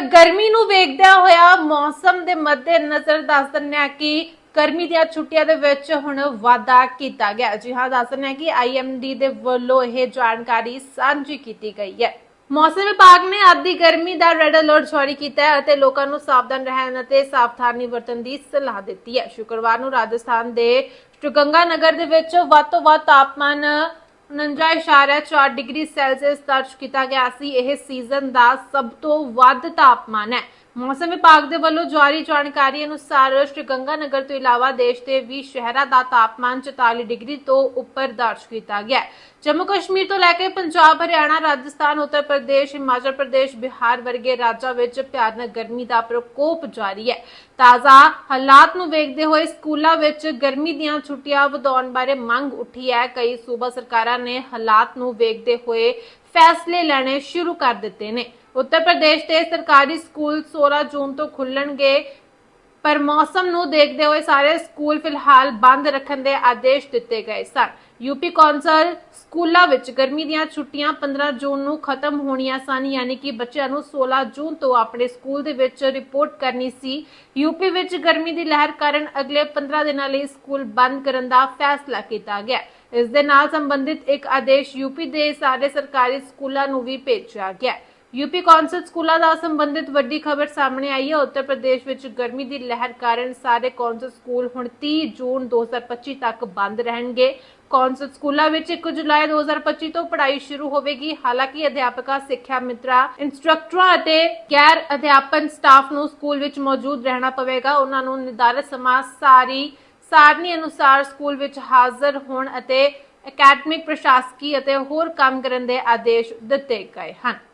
ਤਾਂ ਗਰਮੀ ਨੂੰ ਵੇਖਦਿਆਂ ਹੋਇਆ ਮੌਸਮ ਦੇ ਮੱਦੇ ਨਜ਼ਰ ਦੱਸ ਦਿੰਦੇ ਕਿ ਗਰਮੀ ਦੀਆਂ ਛੁੱਟੀਆਂ ਦੇ ਵਿੱਚ ਹੁਣ ਵਾਅਦਾ ਕੀਤਾ ਗਿਆ। ਜੀ ਹਾਂ, ਦੱਸ ਦਿੰਦੇ ਕਿ ਆਈਐਮਡੀ ਦੇ ਵੱਲੋਂ ਇਹ ਜਾਣਕਾਰੀ ਸਾਂਝੀ ਕੀਤੀ ਗਈ ਹੈ। ਮੌਸਮ ਵਿਭਾਗ ਨੇ ਅੱਜ ਦੀ ਗਰਮੀ ਦਾ ਰੈੱਡ ਅਲਰਟ ਜਾਰੀ ਕੀਤਾ ਹੈ ਅਤੇ ਲੋਕਾਂ ਨੂੰ ਸਾਵਧਾਨ ਰਹਿਣ ਅਤੇ ਸਾਵਧਾਨੀ ਵਰਤਣ ਦੀ ਸਲਾਹ ਦਿੱਤੀ ਹੈ। ਸ਼ੁੱਕਰਵਾਰ ਨੂੰ ਰਾਜਸਥਾਨ ਦੇ ਸ਼੍ਰੀ ਗੰਗਾਨਗਰ ਦੇ ਵਿੱਚ ਵੱਧ ਤੋਂ ਵੱਧ ਤਾਪਮਾਨ 49.4 ਡਿਗਰੀ ਸੈਲਸੀਅਸ ਦਰਜ ਕੀਤਾ ਗਿਆ ਸੀ। ਇਹ ਸੀਜ਼ਨ ਦਾ ਸਭ ਤੋਂ ਵੱਧ ਤਾਪਮਾਨ ਹੈ। ਮੌਸਮ ਵਿਭਾਗ ਦੇ ਵੱਲੋਂ ਜਾਰੀ ਜਾਣਕਾਰੀ ਅਨੁਸਾਰ ਸ਼੍ਰੀ ਗੰਗਾਨਗਰ ਤੋਂ ਇਲਾਵਾ ਦੇਸ਼ ਦੇ 20 ਸ਼ਹਿਰਾਂ ਦਾ ਤਾਪਮਾਨ 44 ਡਿਗਰੀ ਤੋਂ ਉੱਪਰ ਦਰਜ ਕੀਤਾ ਗਿਆ ਜੰਮੂ ਕਸ਼ਮੀਰ ਤੋਂ ਲੈ ਕੇ ਪੰਜਾਬ, ਹਰਿਆਣਾ, ਰਾਜਸਥਾਨ, ਉੱਤਰ ਪ੍ਰਦੇਸ਼, ਹਿਮਾਚਲ ਪ੍ਰਦੇਸ਼, ਬਿਹਾਰ ਵਰਗੇ ਰਾਜਾਂ ਵਿੱਚ ਭਿਆਨਕ ਗਰਮੀ ਦਾ ਪ੍ਰਕੋਪ ਜਾਰੀ ਹੈ। ਤਾਜ਼ਾ ਹਾਲਾਤ ਨੂੰ ਵੇਖਦੇ ਹੋਏ ਸਕੂਲਾਂ ਵਿੱਚ ਗਰਮੀ ਦੀਆਂ ਛੁੱਟੀਆਂ ਵਧਾਉਣ ਬਾਰੇ ਮੰਗ ਉੱਠੀ ਹੈ। ਕਈ ਸੂਬਾ ਸਰਕਾਰਾਂ ਨੇ ਹਾਲਾਤ ਨੂੰ ਵੇਖਦੇ ਹੋਏ ਫੈਸਲੇ ਲੈਣੇ ਸ਼ੁਰੂ ਕਰ ਦਿੱਤੇ ਨੇ। ਉੱਤਰ ਪ੍ਰਦੇਸ਼ ਦੇ ਸਰਕਾਰੀ ਸਕੂਲ 16 ਜੂਨ ਤੋਂ ਖੁੱਲਣਗੇ, ਪਰ ਮੌਸਮ ਨੂੰ ਦੇਖਦੇ ਹੋਏ ਸਾਰੇ ਸਕੂਲ ਫਿਲਹਾਲ ਬੰਦ ਰੱਖਣ ਦੇ ਆਦੇਸ਼ ਦਿੱਤੇ ਗਏ ਸਨ। ਯੂਪੀ ਕੌਂਸਲ ਸਕੂਲਾਂ ਵਿੱਚ ਗਰਮੀ ਦੀਆਂ ਛੁੱਟੀਆਂ 15 ਜੂਨ ਨੂੰ ਖਤਮ ਹੋਣੀਆਂ ਸਨ, ਯਾਨੀ ਕਿ ਬੱਚਿਆਂ ਨੂੰ 16 ਜੂਨ ਤੋਂ ਆਪਣੇ ਸਕੂਲ ਦੇ ਵਿੱਚ ਰਿਪੋਰਟ ਕਰਨੀ ਸੀ। ਯੂਪੀ ਵਿੱਚ ਗਰਮੀ ਦੀ ਲਹਿਰ ਕਾਰਨ ਅਗਲੇ 15 ਦਿਨਾਂ ਲਈ ਸਕੂਲ ਬੰਦ ਕਰਨ ਦਾ ਫੈਸਲਾ ਕੀਤਾ ਗਿਆ। ਇਸ ਦੇ ਨਾਲ ਸੰਬੰਧਿਤ ਇੱਕ ਆਦੇਸ਼ ਯੂਪੀ ਦੇ ਸਾਰੇ ਸਰਕਾਰੀ ਸਕੂਲਾਂ ਨੂੰ ਵੀ ਭੇਜਿਆ ਗਿਆ। ਹੈ। ਯੂਪੀ ਕੌਂਸਲ ਸਕੂਲਾਂ ਦਾ ਸੰਬੰਧਿਤ ਵੱਡੀ ਖਬਰ ਸਾਹਮਣੇ ਆਈ ਹੈ। ਉੱਤਰ ਪ੍ਰਦੇਸ਼ ਵਿੱਚ ਗਰਮੀ ਦੀ ਲਹਿਰ ਕਾਰਨ ਸਾਰੇ ਕੌਂਸਲ ਸਕੂਲ ਹੁਣ 30 ਜੂਨ 2025 ਤੱਕ ਬੰਦ ਰਹਿਣਗੇ। ਕੌਂਸਲ ਸਕੂਲਾਂ ਵਿੱਚ 1 ਜੁਲਾਈ 2025 ਤੋਂ ਪੜ੍ਹਾਈ ਸ਼ੁਰੂ ਹੋਵੇਗੀ। ਹਾਲਾਂਕਿ ਅਧਿਆਪਕਾਂ, ਸਿੱਖਿਆ ਮਿੱਤਰਾਂ, ਇੰਸਟ੍ਰਕਟਰਾਂ ਅਤੇ ਗੈਰ ਅਧਿਆਪਨ ਸਟਾਫ ਨੂੰ ਸਕੂਲ ਵਿੱਚ ਮੌਜੂਦ ਰਹਿਣਾ ਪਵੇਗਾ। ਉਹਨਾਂ ਨੂੰ ਨਿਰਧਾਰਤ ਸਮਾਂ ਸਾਰੀ ਸਾਰਣੀ ਅਨੁਸਾਰ ਸਕੂਲ ਵਿੱਚ ਹਾਜ਼ਰ ਹੋਣ ਅਤੇ ਅਕੈਡਮਿਕ, ਪ੍ਰਸ਼ਾਸਕੀ ਅਤੇ ਹੋਰ ਕੰਮ ਕਰਨ ਦੇ ਆਦੇਸ਼ ਦਿੱਤੇ ਗਏ ਹਨ।